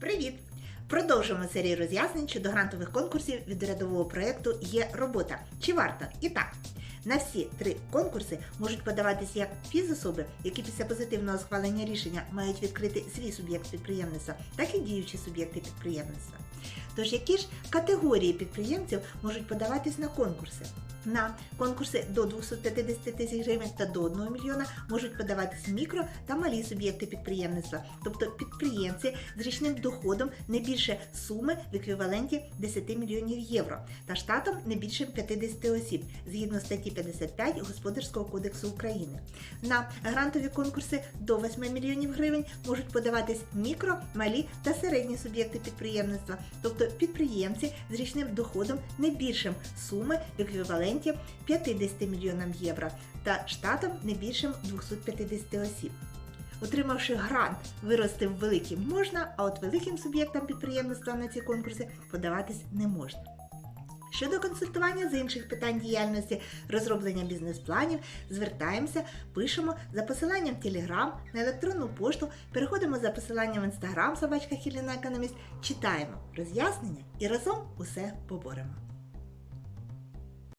Привіт! Продовжуємо серію роз'яснень щодо грантових конкурсів від рядового проєкту Є робота. Чи варто? І так. На всі три конкурси можуть подаватися як фізособи, які після позитивного схвалення рішення мають відкрити свій суб'єкт підприємництва, так і діючі суб'єкти підприємництва. Тож які ж категорії підприємців можуть подаватись на конкурси? На конкурси до 250 тисяч гривень та до 1 мільйона можуть подаватись мікро та малі суб'єкти підприємництва, тобто підприємці з річним доходом не більше суми в еквіваленті 10 мільйонів євро та штатом не більше 50 осіб згідно статті 55 Господарського кодексу України. На грантові конкурси до 8 мільйонів гривень можуть подаватись мікро, малі та середні суб'єкти підприємництва, тобто підприємці з річним доходом не більшим суми в еквіваленті 50 мільйонам євро та штатом не більшим 250 осіб. Отримавши грант, вирости великим можна, а от великим суб'єктам підприємництва на ці конкурси подаватись не можна. Щодо консультування з інших питань діяльності, розроблення бізнес-планів, звертаємося, пишемо за посиланням Telegram, на електронну пошту, переходимо за посиланням в Інстаграм, собачка Хіліна Економіст, читаємо роз'яснення і разом усе поборемо.